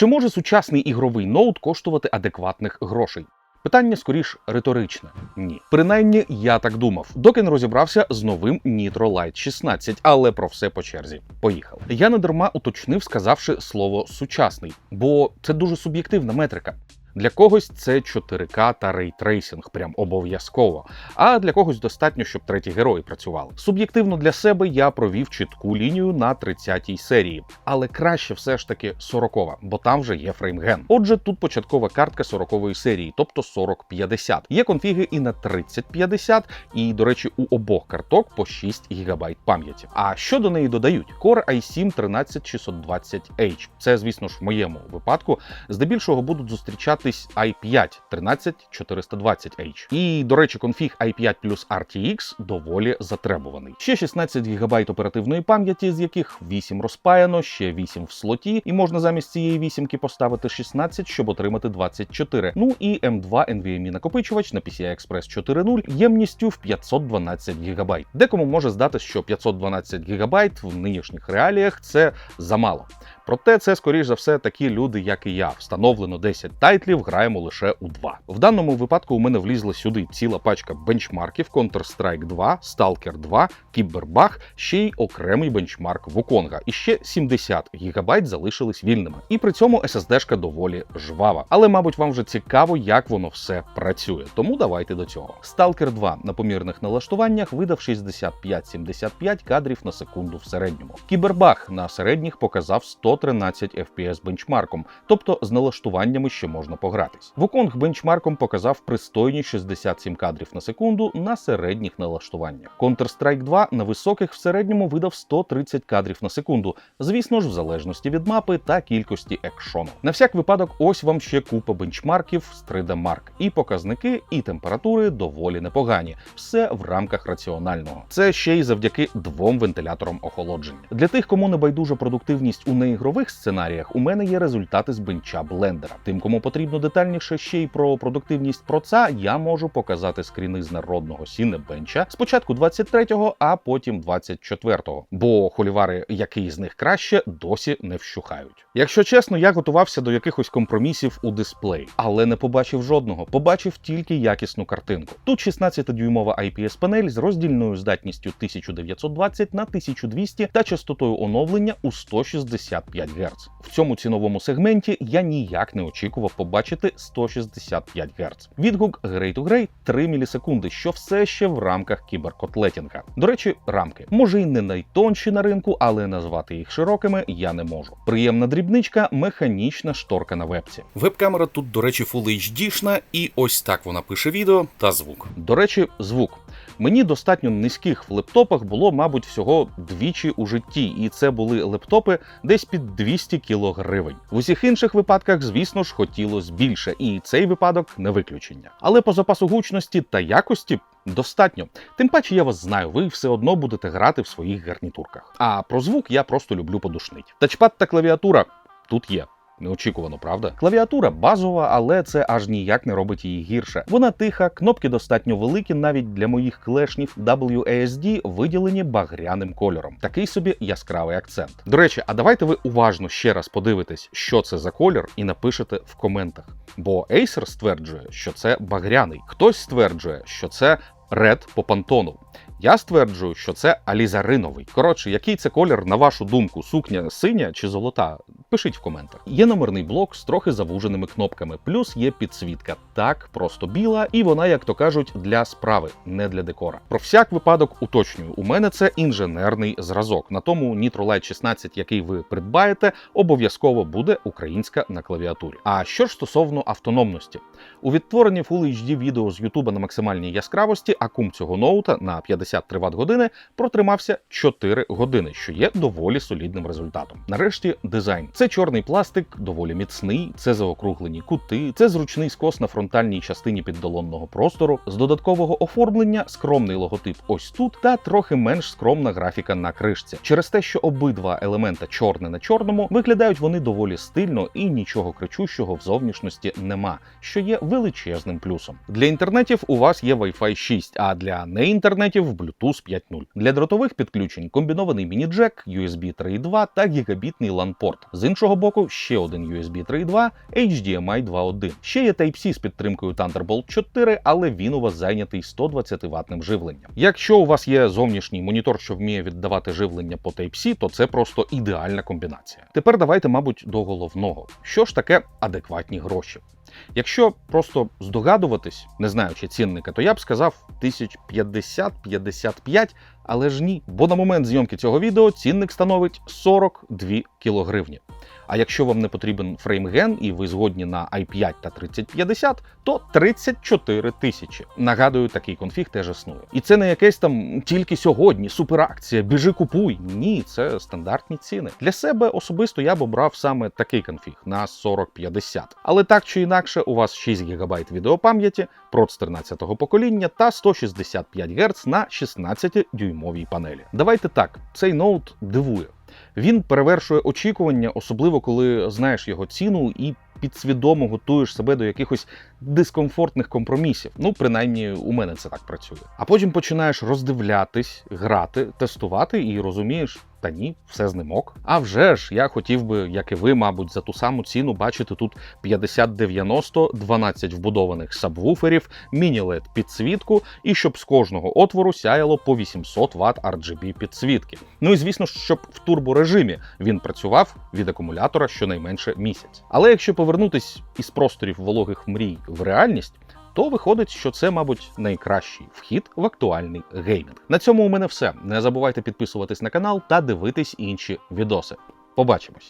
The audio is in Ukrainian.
Чи може сучасний ігровий ноут коштувати адекватних грошей? Питання скоріш риторичне. Ні. Принаймні, я так думав, доки не розібрався з новим Nitro Lite 16, але про все по черзі. Поїхали. Я не дарма уточнив, сказавши слово сучасний, бо це дуже суб'єктивна метрика. Для когось це 4К та рейтрейсинг, прям обов'язково. А для когось достатньо, щоб треті герої працювали. Суб'єктивно для себе я провів чітку лінію на 30-й серії, але краще все ж таки 40-ва, бо там вже є фреймген. Отже, тут початкова картка 40-ї серії, тобто 4050. Є конфіги і на 3050, і, до речі, у обох карток по 6 ГБ пам'яті. А що до неї додають? Core i7 13620H. Це, звісно ж, в моєму випадку здебільшого будуть зустрічатись i5 13420H. І, до речі, конфіг i5 плюс RTX доволі затребуваний. Ще 16 ГБ оперативної пам'яті, з яких 8 розпаяно, ще 8 в слоті, і можна замість цієї вісімки поставити 16, щоб отримати 24. Ну і M2 NVMe накопичувач на PCI Express 4.0 ємністю в 512 ГБ. Декому може здатись, що 512 ГБ в нинішніх реаліях це замало. Проте це, скоріш за все, такі люди, як і я. Встановлено 10 тайтлів, граємо лише у 2. В даному випадку у мене влізла сюди ціла пачка бенчмарків Counter-Strike 2, Stalker 2, Кібербах, ще й окремий бенчмарк Вуконга. І ще 70 гігабайт залишились вільними. І при цьому SSD-шка доволі жвава. Але, мабуть, вам вже цікаво, як воно все працює. Тому давайте до цього. Stalker 2 на помірних налаштуваннях видав 65-75 кадрів на секунду в середньому. Кібербах на середніх показав 113 FPS бенчмарком, тобто з налаштуваннями ще можна погратись. Wukong бенчмарком показав пристойні 67 кадрів на секунду на середніх налаштуваннях. Counter-Strike 2 на високих в середньому видав 130 кадрів на секунду, звісно ж, в залежності від мапи та кількості екшону. На всяк випадок, ось вам ще купа бенчмарків з 3D Mark. І показники, і температури доволі непогані. Все в рамках раціонального. Це ще й завдяки двом вентиляторам охолодження. Для тих, кому не байдужа продуктивність у неігрових сценаріях, у мене є результати з бенча блендера. Тим, кому потрібно детальніше ще й про продуктивність проца, я можу показати скріни з народного сінебенча спочатку 23-го, а потім 24-го. Бо холівари, який з них краще, досі не вщухають. Якщо чесно, я готувався до якихось компромісів у дисплеї, але не побачив жодного. Побачив тільки якісну картинку. Тут 16-дюймова IPS панель з роздільною здатністю 1920 на 1200 та частотою оновлення у 165 Гц. В цьому ціновому сегменті я ніяк не очікував побачити 165 Гц. Відгук Grey to Grey 3 мілісекунди, що все ще в рамках кіберкотлетінга. До речі, рамки може й не найтонші на ринку, але назвати їх широкими я не можу. Приємна дрібничка, механічна шторка на вебці. Веб-камера тут, до речі, Full HD-шна, і ось так вона пише відео та звук. До речі, звук. Мені достатньо низьких в лептопах було, мабуть, всього двічі у житті, і це були лептопи десь під 200 кіло гривень. В усіх інших випадках, звісно ж, хотілося більше, і цей випадок не виключення. Але по запасу гучності та якості. Достатньо. Тим паче я вас знаю, ви все одно будете грати в своїх гарнітурках. А про звук я просто люблю подушнить. Тачпад та клавіатура тут є. Неочікувано, правда? Клавіатура базова, але це аж ніяк не робить її гірше. Вона тиха, кнопки достатньо великі, навіть для моїх клешнів WASD виділені багряним кольором. Такий собі яскравий акцент. До речі, а давайте ви уважно ще раз подивитесь, що це за колір, і напишете в коментах. Бо Acer стверджує, що це багряний. Хтось стверджує, що це Red по пантону. Я стверджую, що це алізариновий. Коротше, який це колір, на вашу думку, сукня синя чи золота? Пишіть в коментах. Є номерний блок з трохи завуженими кнопками, плюс є підсвітка. Так, просто біла, і вона, як то кажуть, для справи, не для декора. Про всяк випадок уточнюю, у мене це інженерний зразок. На тому Nitro Lite 16, який ви придбаєте, обов'язково буде українська на клавіатурі. А що ж стосовно автономності, у відтворенні Full HD відео з YouTube на максимальній яскравості, акум цього ноута на 53 Вт години протримався 4 години, що є доволі солідним результатом. Нарешті дизайн. Це чорний пластик, доволі міцний, це заокруглені кути, це зручний скос на фронтальній частині піддолонного простору. З додаткового оформлення скромний логотип ось тут, та трохи менш скромна графіка на кришці. Через те, що обидва елемента чорне на чорному, виглядають вони доволі стильно і нічого кричущого в зовнішності нема, що є величезним плюсом. Для інтернетів у вас є Wi-Fi 6, а для неінтернетів Bluetooth 5.0. Для дротових підключень комбінований міні-джек, USB 3.2 та гігабітний LAN-порт. Іншого боку, ще один USB 3.2, HDMI 2.1. Ще є Type-C з підтримкою Thunderbolt 4, але він у вас зайнятий 120 ватним живленням. Якщо у вас є зовнішній монітор, що вміє віддавати живлення по Type-C, то це просто ідеальна комбінація. Тепер давайте, мабуть, до головного. Що ж таке адекватні гроші? Якщо просто здогадуватись, не знаючи цінника, то я б сказав 1050-55, але ж ні. Бо на момент зйомки цього відео цінник становить 42 кілогривні. А якщо вам не потрібен фреймген і ви згодні на i5 та 3050, то 34 тисячі. Нагадую, такий конфіг теж існує. І це не якесь там тільки сьогодні, суперакція, біжи купуй. Ні, це стандартні ціни. Для себе особисто я б обрав саме такий конфіг на 4050. Але так чи інакше, у вас 6 ГБ відеопам'яті, проц 13-го покоління та 165 Гц на 16-дюймовій панелі. Давайте так, цей ноут дивує. Він перевершує очікування, особливо коли знаєш його ціну і підсвідомо готуєш себе до якихось дискомфортних компромісів. Ну, принаймні, у мене це так працює. А потім починаєш роздивлятись, грати, тестувати і розумієш. Та ні, все з ним ок. А вже ж, я хотів би, як і ви, мабуть, за ту саму ціну бачити тут 5090, 12 вбудованих сабвуферів, міні-LED підсвітку, і щоб з кожного отвору сяяло по 800 Вт RGB підсвітки. Ну і звісно, щоб в турборежимі він працював від акумулятора щонайменше місяць. Але якщо повернутись із просторів вологих мрій в реальність, то виходить, що це, мабуть, найкращий вхід в актуальний геймінг. На цьому у мене все. Не забувайте підписуватись на канал та дивитись інші відоси. Побачимось!